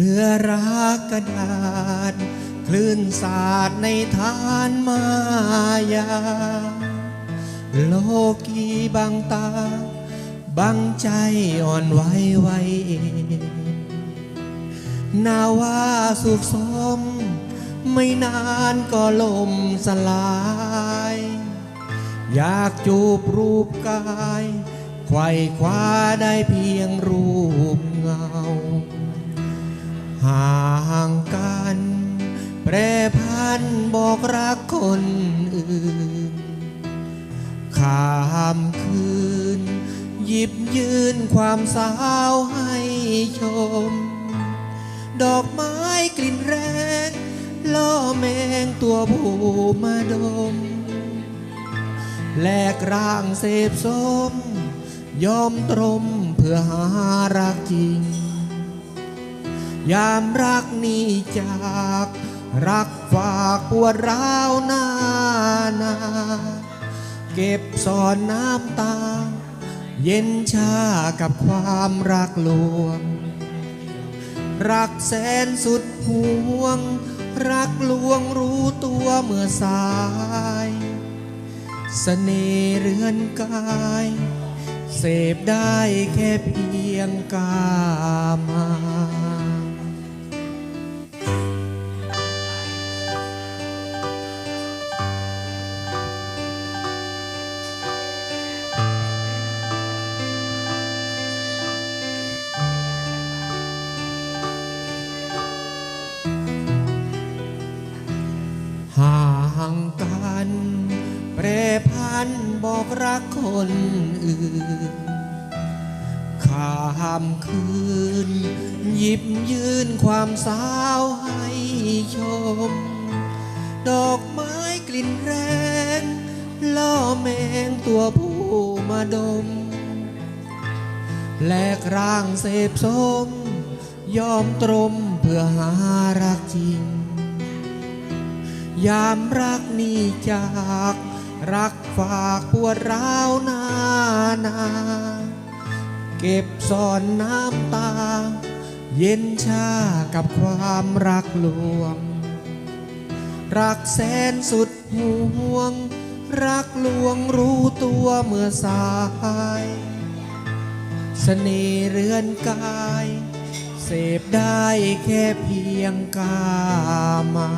รือรักกระดาษ คลื่นสาดในทานมายา โลกีบังตาบังใจอ่อนไหวไวเองนาว่าสุขสม ไม่นานก็ล่มสลาย อยากจูบรูปกาย ไขว่คว้าได้เพียงรูปเงา ห่างกัน แปรพันบอกรักคนอื่น ข้ามคืน หยิบยืนความสาวให้ชม ดอกไม้กลิ่นแรงล่อแมงตัวผู้มาดม แลกร่างเสพสม ยอมตรมเพื่อหารักจริง ยามรักนี้จาก รักฝากปวดร้าวนานา เก็บซ่อนน้ำตา เย็นชากับความรักลวง รักแสนสุดห่วง รักลวงรู้ตัวเมื่อสายเสน่ห์เรือนกาย เสพได้แค่เพียงกามาางกัน แปรพันบอกรักคนอื่น ข้ามคืน หยิบยืนความสาวให้ชม ดอกไม้กลิ่นแรงล่อแมงตัวผู้มาดม แลกร่างเสพสม ยอมตรมเพื่อหารักจริง ยามรักนี้จาก รักฝากปวดร้าวนานา เก็บซ่อนน้ำตา เย็นชากับความรักลวง รักแสนสุดห่วง รักลวงรู้ตัวเมื่อสายเสน่ห์เรือนกาย เสพได้แค่เพียงกามา